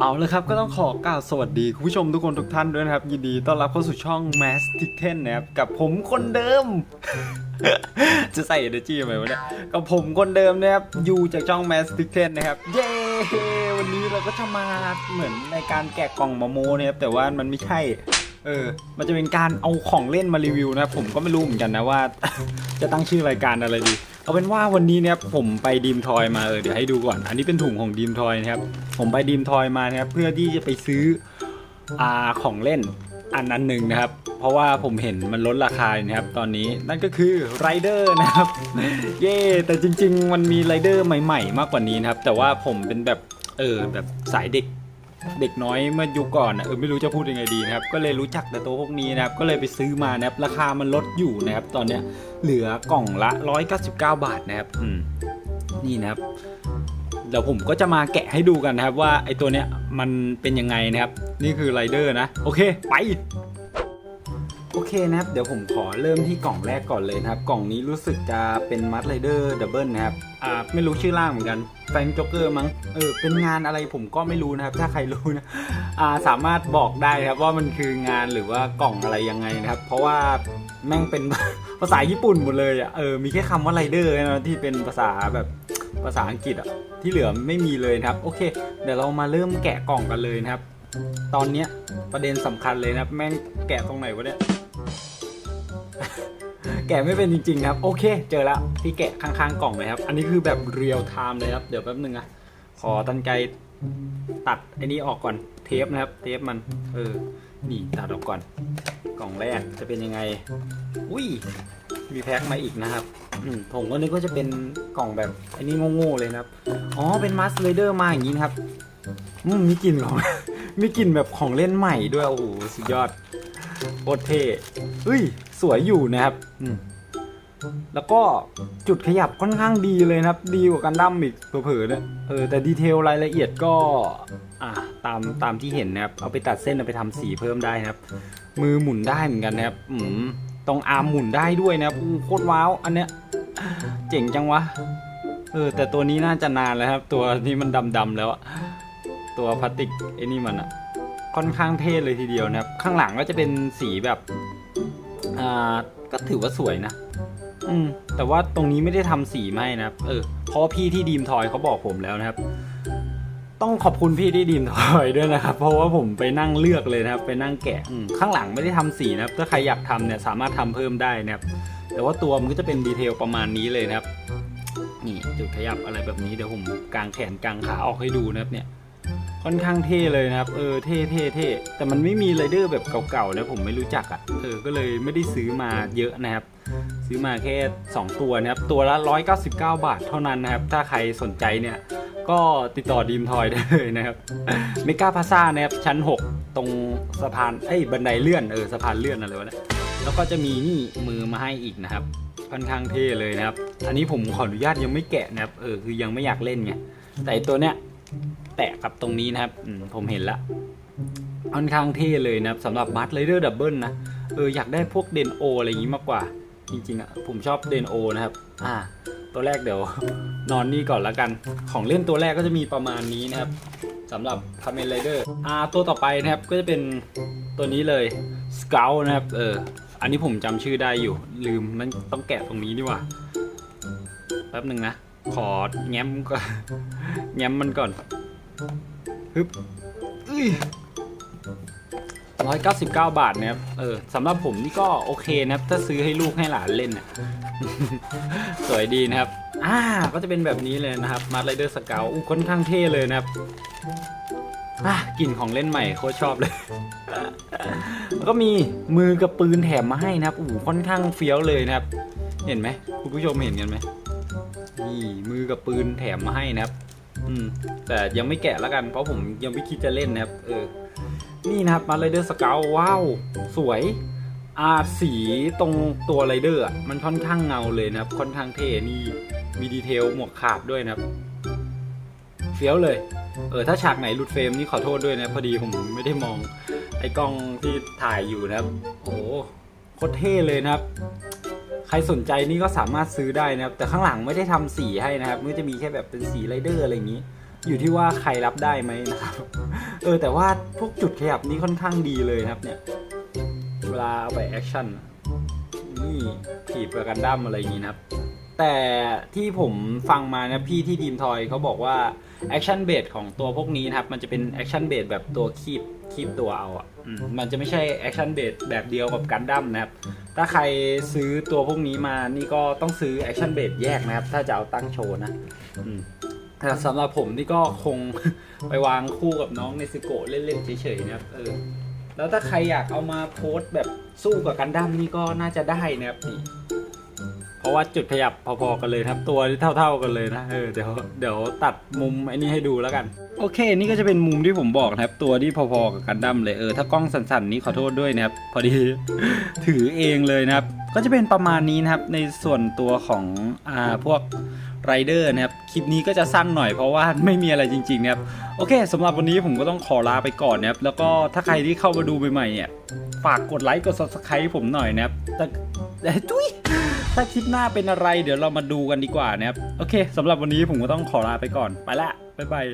เอาเลยครับก็ต้องขอกล่าวสวัสดี คุณผู้ชมทุกคนทุกท่านด้วยนะครับ ยินดีต้อนรับเข้าสู่ช่อง m a s t i c k 10นะครับ กับผมคนเดิม จะใส่ energy ไหมวะเนี่ยกับผมคนเดิมนะครับ อยู่จากช่อง m a s t i c k 10นะครับ เย้ วันนี้เราก็จะมาเหมือนในการแกะกล่องมโมนะครับ แต่ว่ามันไม่ใช่ เออ มันจะเป็นการเอาของเล่นมารีวิวนะผมก็ไม่รู้เหมือนกันนะว่า จะตั้งชื่อรายการอะไรดี เอาเป็นว่าวันนี้เนี่ยผมไปดีมทอยมาเออเดี๋ยวให้ดูก่อน อันนี้เป็นถุงของดีมทอยนะครับผมไปดีมทอยมานะครับเพื่อที่จะไปซื้ออาของเล่นอันนั้นหนึ่งนะครับ เพราะว่าผมเห็นมันลดราคานะครับ ตอนนี้นั่นก็คือไรเดอร์นะครับ เย่แต่จริง ๆ มันมีไรเดอร์ใหม่ ๆ มากกว่านี้นะครับ แต่ว่าผมเป็นแบบเออแบบสายเด็ก เด็กน้อยเมื่อยุคก่อนนะเออไม่รู้จะพูดยังไงดีนะครับ ก็เลยรู้จักแต่ตัวพวกนี้นะครับ ก็เลยไปซื้อมานะครับ ราคามันลดอยู่นะครับ ตอนเนี้ยเหลือกล่องละ 199 บาทนะครับอืมนี่นะครับเดี๋ยวผมก็จะมาแกะให้ดูกันนะครับว่าไอตัวเนี้ยมันเป็นยังไงนะครับ นี่คือไรเดอร์นะ โอเค ไป เคนะครับ เดี๋ยวผมขอเริ่มที่กล่องแรกก่อนเลยนะครับ กล่องนี้รู้สึกจะเป็นมัดไรเดอร์ดับเบิลนะครับ อ่า ไม่รู้ชื่อร่างเหมือนกัน แฟนจ็อกเกอร์มั้ง เออ เป็นงานอะไรผมก็ไม่รู้นะครับ ถ้าใครรู้นะ อ่า สามารถบอกได้ครับว่ามันคืองานหรือว่ากล่องอะไรยังไงนะครับ เพราะว่าแม่งเป็นภาษาญี่ปุ่นหมดเลยอะ เออ มีแค่คำว่าไรเดอร์นะที่เป็นภาษาแบบภาษาอังกฤษอะ ที่เหลือไม่มีเลยครับ โอเค เดี๋ยวเรามาเริ่มแกะกล่องกันเลยนะครับ ตอนเนี้ยประเด็นสำคัญเลยนะครับ แม่งแกะตรงไหนวะเนี่ย แกะไม่เป็นจริงๆครับ โอเค เจอแล้วที่แกะข้างๆกล่องเลยครับ อันนี้คือแบบเรียลไทม์เลยครับ เดี๋ยวแป๊บนึงนะขอตันไกตัดไอ้นี้ออกก่อนเทปนะครับ เทปมัน เออ นี่ตัดออกก่อน กล่องแรกจะเป็นยังไง อุ้ย มีแพ็คมาอีกนะครับผมก็นึกว่าจะเป็นกล่องแบบไอ้นี่โง่ๆเลยนะครับ อ๋อ เป็นมัสเลเดอร์มาอย่างนี้นะครับ อืมมีกลิ่นของมีกลิ่นแบบของเล่นใหม่ด้วย โอ้โห สุดยอด โคตรเท่เฮ้ย สวยอยู่นะครับอืมแล้วก็จุดขยับค่อนข้างดีเลยนะครับ ดีกว่ากันดั้มอีกเผลอๆเนี่ยเออแต่ดีเทลรายละเอียดก็ อ่าตามตามที่เห็นนะครับ เอาไปตัดเส้นเอาไปทำสีเพิ่มได้นะครับ มือหมุนได้เหมือนกันนะครับ อืมตรงอาร์มหมุนได้ด้วยนะครับอู้โคตรว้าวอันเนี้ยเจ๋งจังวะเออแต่ตัวนี้น่าจะนานแล้วครับ ตัวนี้มันดำๆแล้วอะตัวพลาสติกไอ้นี่มันอะ ค่อนข้างเท่เลยทีเดียวนะครับ ข้างหลังก็จะเป็นสีแบบอ่าก็ถือว่าสวยนะ อืม แต่ว่าตรงนี้ไม่ได้ทำสีมาให้นะครับ เออ เพราะว่าพี่ที่ดีมทอยเขาบอกผมแล้วนะครับ ต้องขอบคุณพี่ที่ดีมทอยด้วยนะครับ เพราะว่าผมไปนั่งเลือกเลยนะครับ ไปนั่งแกะอืมข้างหลังไม่ได้ทำสีนะครับ ถ้าใครอยากทำเนี่ยสามารถทำเพิ่มได้นะครับ แต่ว่าตัวมันก็จะเป็นดีเทลประมาณนี้เลยนะครับ นี่จุดขยับอะไรแบบนี้เดี๋ยวผมกางแขนกางขาออกให้ดูนะครับเนี่ย ค่อนข้างเท่เลยนะครับ เออเท่เท่เท่แต่มันไม่มีไรเดอร์แบบเก่าๆนะผมไม่รู้จักอะ่ะเออก็เลยไม่ได้ซื้อมาเยอะนะครับ ซื้อมาแค่ 2 ตัวนะครับ ตัวละ 199 บาทเท่านั้นนะครับ ถ้าใครสนใจเนี่ย ก็ติดต่อดีมทอยได้เลยนะครับเมกาพาซ่านะครับ ชั้น 6 ตรงสะพานเอ้ยบันไดเลื่อนเออสะพานเลื่อนอะไรวะเนี่ยแล้วก็จะมีนี่มือมาให้อีกนะครับค่อนข้างเท่เลยนะครับ อันนี้ผมขออนุญาตยังไม่แกะนะครับ เออคือยังไม่อยากเล่นไง แต่ตัวเนี้ย แตะกับตรงนี้นะครับผมเห็นละค่อนข้างเท่เลยนะครับสำหรับบัตไรเดอร์ดับเบิลนะเอออยากได้พวกเดนโออะไรอย่างนี้มากกว่า จริงๆอะผมชอบเดนโอนะครับ อ่า ตัวแรกเดี๋ยวนอนนี่ก่อนละกัน ของเล่นตัวแรกก็จะมีประมาณนี้นะครับสำหรับคาเมนไรเดอร์อ่าตัวต่อไปนะครับก็จะเป็นตัวนี้เลยสเกลนะครับเอออันนี้ผมจำชื่อได้อยู่ ลืมมันต้องแกะตรงนี้ดีกว่าแป๊บหนึ่งนะ ขอแง้มก่อนแง้มมันก่อน ฮึบร้อยเก้าสิบเก้าบาทนะครับ เออสำหรับผมนี่ก็โอเคนะครับ ถ้าซื้อให้ลูกให้หลานเล่นนะสวยดีนะครับ อ่า ก็จะเป็นแบบนี้เลยนะครับ มาร์ไรเดอร์สเกลอู้ค่อนข้างเท่เลยนะครับ อะกลิ่นของเล่นใหม่โคตรชอบเลย แล้วก็มีมือกับปืนแถมมาให้นะครับ อู้ค่อนข้างเฟี้ยวเลยนะครับ เห็นไหมคุณผู้ชมเห็นกันไหมนี่มือกับปืนแถมมาให้นะครับ อืม แต่ยังไม่แกะแล้วกัน เพราะผมยังไม่คิดจะเล่นนะครับ เออ นี่นะครับมาไรเดอร์สเกลว้าว สวยอาสีตรงตัวไรเดอร์มันค่อนข้างเงาเลยนะครับ ค่อนข้างเท่นี่มีดีเทลหมวกขาบด้วยนะครับเฟี้ยวเลย เออถ้าฉากไหนหลุดเฟรมนี่ขอโทษด้วยนะพอดีผมไม่ได้มองไอ้กล้องที่ถ่ายอยู่นะครับ โอ้โหโคตรเท่เลยนะครับ ใครสนใจนี่ก็สามารถซื้อได้นะครับ แต่ข้างหลังไม่ได้ทำสีให้นะครับมันจะมีแค่แบบเป็นสีไรเดอร์อะไรอย่างนี้ อยู่ที่ว่าใครรับได้ไหมนะครับ เออแต่ว่าพวกจุดขยับนี่ค่อนข้างดีเลยครับเนี่ย เวลาเอาไปแอคชั่นนี่ถีบกับกันดั้มอะไรอย่างงี้นะครับ แต่ที่ผมฟังมานะพี่ที่ดีมทอยเขาบอกว่าแอคชั่นเบสของตัวพวกนี้นะครับ มันจะเป็นแอคชั่นเบสแบบตัวคีบ คีบตัวเอาอะอืมมันจะไม่ใช่แอคชั่นเบสแบบเดียวกับกันดั้มนะครับ ถ้าใครซื้อตัวพวกนี้มานี่ก็ต้องซื้อแอคชั่นเบสแยกนะครับ ถ้าจะเอาตั้งโชว์นะอืมแต่สำหรับผมนี่ก็คงไปวางคู่กับน้องในสโกะเล่นๆเฉยๆนะครับเออแล้วถ้าใครอยากเอามาโพสต์แบบสู้กับกันดั้มนี่ก็น่าจะได้นะครับนี่ เพราะว่าจุดขยับพอๆกันเลยครับตัวที่เท่า ๆกันเลยนะเออเดี๋ยวเดี๋ยวตัดมุมไอ้นี่ให้ดูแล้วกัน โอเค นี่ก็จะเป็นมุมที่ผมบอกนะครับ ตัวที่พอๆกับกันดั้มเลยเออถ้ากล้องสั่นๆนี้ขอโทษด้วยนะครับ พอดีถือเองเลยนะครับ ก็จะเป็นประมาณนี้นะครับในส่วนตัวของอ่าพวกไรเดอร์นะครับ คลิปนี้ก็จะสั้นหน่อยเพราะว่าไม่มีอะไรจริงๆนะครับ โอเคสำหรับวันนี้ผมก็ต้องขอลาไปก่อนนะครับ แล้วก็ถ้าใครที่เข้ามาดูใหม่ๆเนี่ย ฝากกดไลค์ กด subscribe ผมหน่อยนะครับแต่แต่จุ้ย ถ้าคลิปหน้าเป็นอะไรเดี๋ยวเรามาดูกันดีกว่านะครับ โอเคสำหรับวันนี้ผมก็ต้องขอลาไปก่อน ไปละ บ๊ายบาย